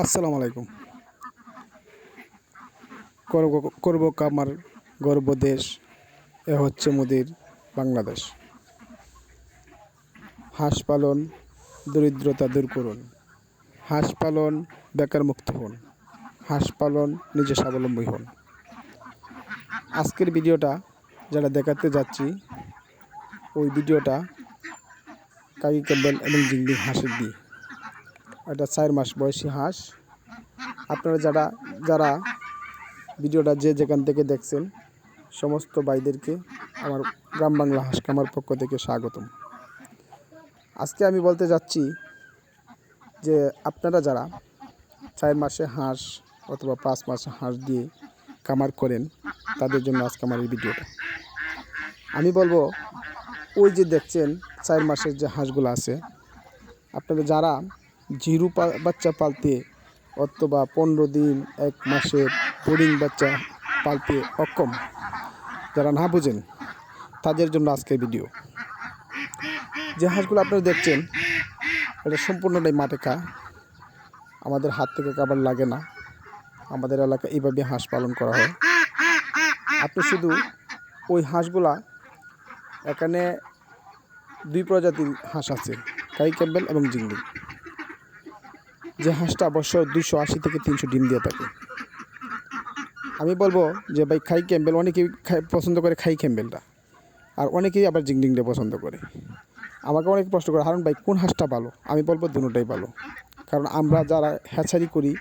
আসসালামু আলাইকুম। করব কামার গর্ব দেশ, এ হচ্ছে মোদির বাংলাদেশ। হাঁস পালন, দরিদ্রতা দূর করুন। হাঁস পালন, বেকার মুক্ত হন। হাঁস পালন, নিজে স্বাবলম্বী হন। আজকের ভিডিওটা যারা দেখাতে যাচ্ছি, ওই ভিডিওটা কাকি ক্যাম্বেল এবং জিংলি হাঁসের দিয়ে। এটা চার মাস বয়সী হাঁস। আপনারা যারা যারা ভিডিওটা যে যেখান থেকে দেখছেন, সমস্ত ভাইদেরকে আমার গ্রাম বাংলা হাঁস কামার পক্ষ থেকে স্বাগতম। আজকে আমি বলতে যাচ্ছি যে আপনারা যারা চার মাসে হাঁস অথবা পাঁচ মাসে হাঁস দিয়ে কামার করেন, তাদের জন্য আজকে আমার এই ভিডিওটা। আমি বলব, ওই যে দেখছেন, চার মাসের যে হাঁসগুলো আছে, আপনারা যারা জিরু বাচ্চা পালতে অথবা পনেরো দিন, এক মাসের বোরিং বাচ্চা পালতে অক্ষম। যারা না বুঝেন, তাদের জন্য আজকের ভিডিও। যে হাঁসগুলো আপনারা দেখছেন, এটা সম্পূর্ণটাই মাঠে খা। আমাদের হাত থেকে খাবার লাগে না। আমাদের এলাকায় এইভাবে হাঁস পালন করা হয়। আপনি শুধু ওই হাঁসগুলা, এখানে দুই প্রজাতির হাঁস আছে, কাই ক্যাম্বেল এবং জিংলি যে হাঁসটা অবশ্য দুশো আশি থেকে তিনশো ডিম দিয়ে থাকে। আমি বলব যে ভাই, খাই ক্যাম্বেল। অনেকেই খাই পছন্দ করে খাই ক্যাম্বেলটা। আর অনেকেই আবার জিংডিংটা পছন্দ করে। আমাকে অনেক প্রশ্ন করে, হারুন ভাই, কোন হাঁসটা ভালো? আমি বলব দুটোটাই ভালো। কারণ আমরা যারা হ্যাচারি করি,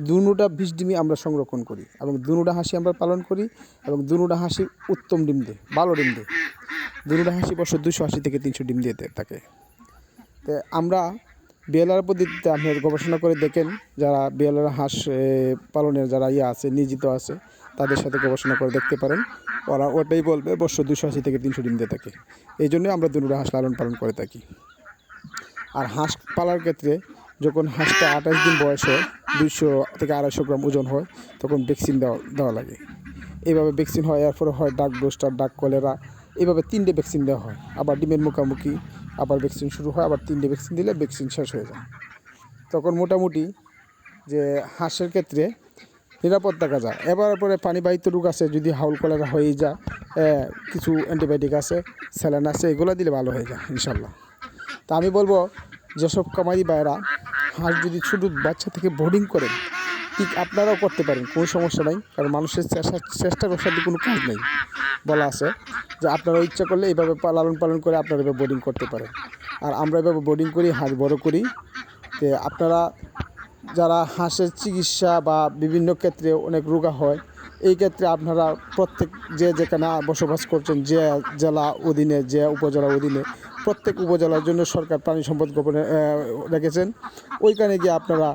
দুটা বিষ ডিমই আমরা সংরক্ষণ করি এবং দুটা হাঁসি আমরা পালন করি এবং দুটা হাঁসি উত্তম ডিম দেয়, ভালো ডিম দেয়। দুটা হাঁসি বছর দুশো আশি থেকে তিনশো ডিম দিয়ে থাকে। তো আমরা বিএলআর পদ্ধতিতে আপনি গবেষণা করে দেখেন, যারা বিএলআর হাঁস পালনের যারা ইয়ে আছে, নিয়োজিত আছে, তাদের সাথে গবেষণা করে দেখতে পারেন। ওরা ওটাই বলবে, বছর দুশো আশি থেকে তিনশো ডিম দিয়ে থাকে। এই জন্যই আমরা দুটো হাঁস লালন পালন করে থাকি। আর হাঁস পালার ক্ষেত্রে যখন হাঁসটা আঠাশ দিন বয়স হয়, দুইশো থেকে আড়াইশো গ্রাম ওজন হয়, তখন ভ্যাকসিন দেওয়া দেওয়া লাগে। এইভাবে ভ্যাকসিন হয়, এরপরে হয় ডাক ব্রোস্টার ডাক কলেরা এইভাবে তিনটে ভ্যাকসিন দেওয়া হয়। আবার ডিমের মুখামুখি, আবার ভ্যাকসিন শুরু হয়, আবার তিনটে ভ্যাকসিন দিলে ভ্যাকসিন শেষ হয়ে যায়। তখন মোটামুটি যে হাঁসের ক্ষেত্রে নিরাপদ থাকা যায় এবার পরে পানিবাহিত রোগ আছে, যদি হাউল কলেরা হয়ে যায় কিছু অ্যান্টিবায়োটিক আছে, স্যালাইন আছে, এগুলো দিলে ভালো হয়ে যায়, ইনশাল্লাহ। তা আমি বলব, যেসব কামারি বাইরা হাঁস যদি ছোটো বাচ্চা থেকে বোর্ডিং করেন ঠিক আপনারাও করতে পারেন? কোনো সমস্যা নাই, কারণ মানুষের চেষ্টা চেষ্টা করার কোনো কাজ নেই। বলা আছে যে আপনারা ইচ্ছা করলে এইভাবে লালন পালন করে আপনারা এভাবে বোর্ডিং করতে পারেন। আর আমরা এভাবে বোর্ডিং করি হাঁস বড় করি, যে আপনারা যারা হাঁসের চিকিৎসা বা বিভিন্ন ক্ষেত্রে অনেক রোগা হয়, এই ক্ষেত্রে আপনারা প্রত্যেক যে যেখানে বসবাস করছেন, যে জেলা অধীনে, যে উপজেলা অধীনে, প্রত্যেক উপজেলার জন্য সরকার প্রাণী সম্পদ গোপনে রেখেছেন। ওইখানে গিয়ে আপনারা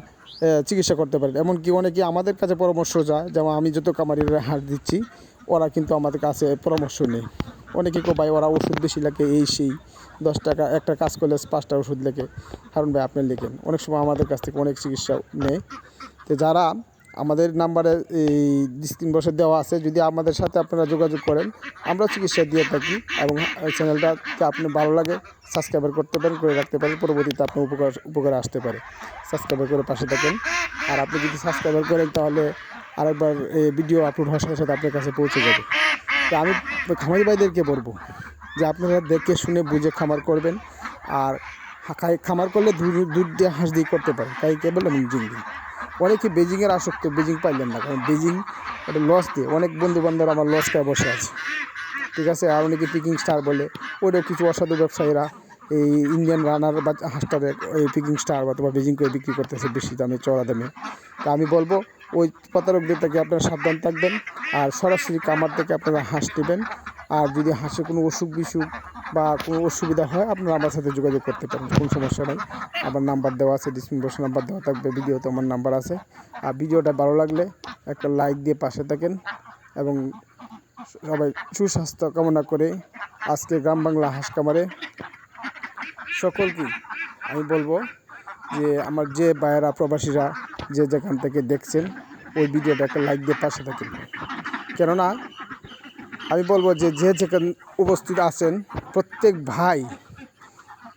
চিকিৎসা করতে পারেন। এমনকি অনেকে আমাদের কাছে পরামর্শ যায়, যেমন আমি যত কামারিরা হার দিচ্ছি, ওরা কিন্তু আমাদের কাছে পরামর্শ নেই অনেকে কো ভাই, ওরা ওষুধ বেশি লাগে, এই সেই, দশ টাকা, একটা কাজ করলে পাঁচটা ওষুধ লেখে হারুন ভাই, আপনি লেখেন। অনেক সময় আমাদের কাছ থেকে অনেক চিকিৎসা নেয়। তো যারা আমাদের নাম্বারে এই স্ক্রিন বসে দেওয়া আছে। যদি আমাদের সাথে আপনারা যোগাযোগ করেন, আমরা চিকিৎসা দিয়ে থাকি এবং চ্যানেলটাকে আপনি ভালো লাগে, সাবস্ক্রাইবার করতে পারেন, করে রাখতে পারেন, পরবর্তীতে আপনার উপকার, উপকারে আসতে পারে। সাবস্ক্রাইবার করে পাশে থাকেন। আর আপনি যদি সাবস্ক্রাইবার করেন, তাহলে আরেকবার এই ভিডিও আপলোড হওয়ার সাথে সাথে আপনার কাছে পৌঁছে যাবে। তো আমি খামারি ভাইদেরকে বলব যে আপনারা দেখে শুনে বুঝে খামার করবেন। আর খামার করলে দুধ দিয়ে হাঁস দিয়ে করতে পারেন। তাই কেবল এবং জিঙ্গি অনেকে বেজিংয়ের আসক্ত, বেজিং পাইলেন না, কারণ বেজিং একটা লস দিয়ে অনেক বন্ধু বান্ধব আমার লস খায় বসে আছে। ঠিক আছে, আর অনেকে পিকিং স্টার বলে, ওইটাও কিছু অসাধু ব্যবসায়ীরা, এই ইন্ডিয়ান রানার বা হাঁসটারে এই পিকিং স্টার বা তোমার বেজিং করে বিক্রি করতেছে বেশি দামে চড়া দামে। তা আমি বলব, ওই প্রতারকদের থেকে আপনারা সাবধান থাকবেন, আর সরাসরি কামার থেকে আপনারা হাঁস নেবেন। আর যদি হাঁসে কোনো অসুখ বিসুখ বা কোনো অসুবিধা হয়, আপনারা আমার সাথে যোগাযোগ করতে পারেন, কোনো সমস্যা নেই। আমার নাম্বার দেওয়া আছে ডিসক্রিপশন নাম্বার দেওয়া থাকবে, ভিডিওতে আমার নাম্বার আছে। আর ভিডিওটা ভালো লাগলে একটা লাইক দিয়ে পাশে থাকেন এবং সবাই সুস্বাস্থ্য কামনা করে আজকে গ্রাম বাংলা হাঁস কামারে সকলকে আমি বলব যে আমার যে ভাইয়েরা, প্রবাসীরা যে যেখান থেকে দেখছেন, ওই ভিডিওটা একটা লাইক দিয়ে পাশে থাকেন। কেননা আমি বলব যে যে যেখানে উপস্থিত আছেন, প্রত্যেক ভাই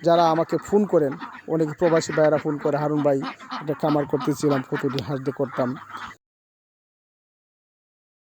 যারা আমাকে ফোন করেন, অনেক প্রবাসী ভাইয়েরা ফোন করে, হারুন ভাই, একটা কামার করতেছিলাম কতটি হাসতে করতাম?